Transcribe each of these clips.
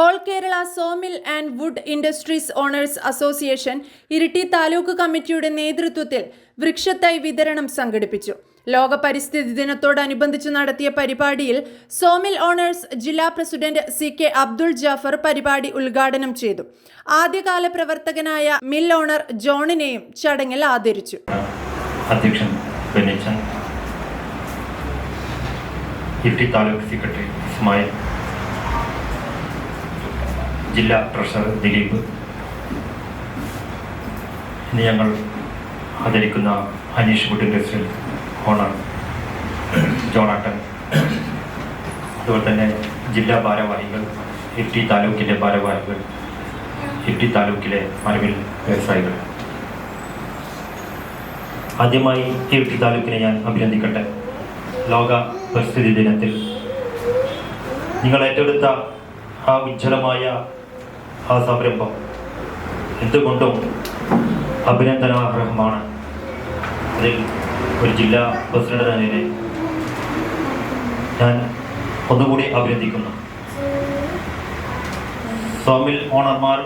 All Kerala sawmill and wood industries owners association Iritty taluk കമ്മിറ്റിയുടെ നേതൃത്വത്തിൽ വൃക്ഷത്തൈ വിതരണം സംഘടിപ്പിച്ചു. ലോക പരിസ്ഥിതി ദിനത്തോടനുബന്ധിച്ച് നടത്തിയ പരിപാടിയിൽ സോമിൽ ഓണേഴ്സ് ജില്ലാ president C K Abdul Jafar പരിപാടി ഉദ്ഘാടനം ചെയ്തു. ആദ്യകാല പ്രവർത്തകനായ മിൽ ഓണർ ജോണിനെയും ചടങ്ങിൽ ആദരിച്ചു. അധ്യക്ഷൻ ഇട്ടി താലൂക്ക് സെക്രട്ടറി ഇസ്മായിൽ ജില്ലാ ട്രഷറർ ദിലീപ്. ഇന്ന് ഞങ്ങൾ ആദരിക്കുന്ന അനീഷ് കുട്ടി ഇൻഡസ്ട്രിയൽ ഓണർ ജോണാട്ടൻ. അതുപോലെ തന്നെ ജില്ലാ ഭാരവാഹികൾ ഇട്ടി താലൂക്കിലെ ഭാരവാഹികൾ ഇട്ടി താലൂക്കിലെ മരവിൽ വ്യവസായികൾ. ആദ്യമായി ഇരിട്ടി താലൂക്കിനെ ഞാൻ അഭിനന്ദിക്കട്ടെ. ലോക പരിസ്ഥിതി ദിനത്തിൽ. നിങ്ങൾ ഏറ്റെടുത്ത ആ ഉജ്ജ്വലമായ ആ സംരംഭം എന്തുകൊണ്ടും അഭിനന്ദനാർഹമാണ്. അതിൽ ഒരു ജില്ലാ പ്രസിഡന്റ് തന്നെ ഞാൻ ഒന്നുകൂടി അഭിനന്ദിക്കുന്നു. സോമിൽ ഓണർമാർ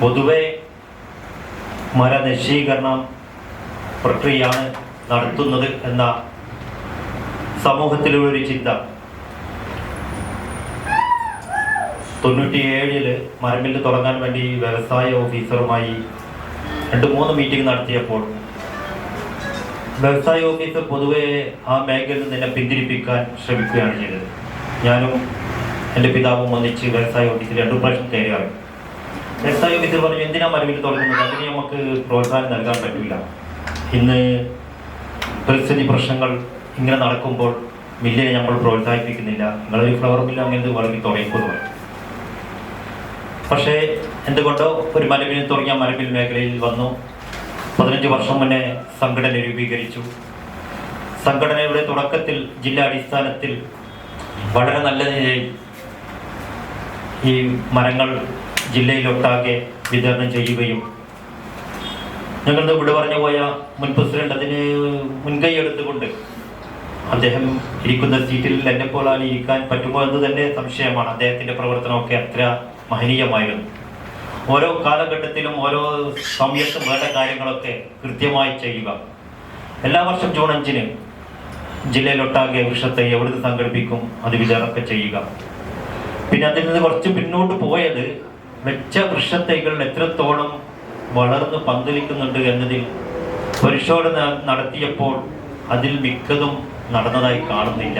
പൊതുവെ മരനശീകരണം പ്രക്രിയയാണ് നടത്തുന്നത് എന്ന സമൂഹത്തിലുള്ള ഒരു ചിന്ത. തൊണ്ണൂറ്റിയേഴിൽ മരമില്ല് തുടങ്ങാൻ വേണ്ടി വ്യവസായ ഓഫീസറുമായി രണ്ട് മൂന്ന് മീറ്റിംഗ് നടത്തിയപ്പോൾ വ്യവസായ ഓഫീസർ പൊതുവെ ആ മേഖലയിൽ നിന്ന് പിന്തിരിപ്പിക്കാൻ ശ്രമിക്കുകയാണ് ചെയ്തത്. ഞാനും എന്റെ പിതാവും ഒന്നിച്ച് വ്യവസായ ഓഫീസിൽ രണ്ടു പ്രാവശ്യം കയറിയാണ് വ്യവസായ ഓഫീസർ പറഞ്ഞു എന്തിനാ മരമില്ല് തുടങ്ങുന്നത് അതിന് നമുക്ക് പ്രോത്സാഹനം നൽകാൻ പറ്റില്ല. ഇന്ന് പരിസ്ഥിതി പ്രശ്നങ്ങൾ ഇങ്ങനെ നടക്കുമ്പോൾ മില്ലിനെ നമ്മൾ പ്രോത്സാഹിപ്പിക്കുന്നില്ല. നിങ്ങളൊരു ഫ്ലവർ മില്ല അങ്ങനെ വളർത്തി തുടങ്ങിക്കുന്നു പക്ഷേ എന്തുകൊണ്ടോ ഒരു മരമിൽ തുടങ്ങിയ മരമിൽ മേഖലയിൽ വന്നു. പതിനഞ്ച് വർഷം മുന്നേ സംഘടന രൂപീകരിച്ചു. സംഘടനയുടെ തുടക്കത്തിൽ ജില്ലാ അടിസ്ഥാനത്തിൽ വളരെ നല്ല നിലയിൽ ഈ മരങ്ങൾ ജില്ലയിലൊട്ടാകെ വിതരണം ചെയ്യുകയും ഞങ്ങളുടെ ഇവിടെ പറഞ്ഞു പോയ മുൻ പ്രസിഡന്റ് അതിന് മുൻകൈ എടുത്തുകൊണ്ട് അദ്ദേഹം ഇരിക്കുന്ന സീറ്റിൽ എന്നെ പോലാണ് ഇരിക്കാൻ പറ്റുമോ എന്ന് തന്നെ സംശയമാണ്. അദ്ദേഹത്തിന്റെ പ്രവർത്തനമൊക്കെ അത്ര മഹനീയമായിരുന്നു. ഓരോ കാലഘട്ടത്തിലും ഓരോ സമയത്തും വേണ്ട കാര്യങ്ങളൊക്കെ കൃത്യമായി ചെയ്യുക. എല്ലാ വർഷം ജൂൺ അഞ്ചിന് ജില്ലയിലൊട്ടാകെ വൃക്ഷത്തെ എവിടുന്ന് സംഘടിപ്പിക്കും? അത് വിതരണമൊക്കെ ചെയ്യുക. പിന്നെ അതിൽ നിന്ന് കുറച്ച് പിന്നോട്ട് പോയത് വെച്ച വൃക്ഷത്തൈകൾ എത്രത്തോളം വളർന്ന് പന്തലിക്കുന്നുണ്ട് എന്നതിൽ പരിശോധന നടത്തിയപ്പോൾ അതിൽ മിക്കതും നടന്നതായി കാണുന്നില്ല.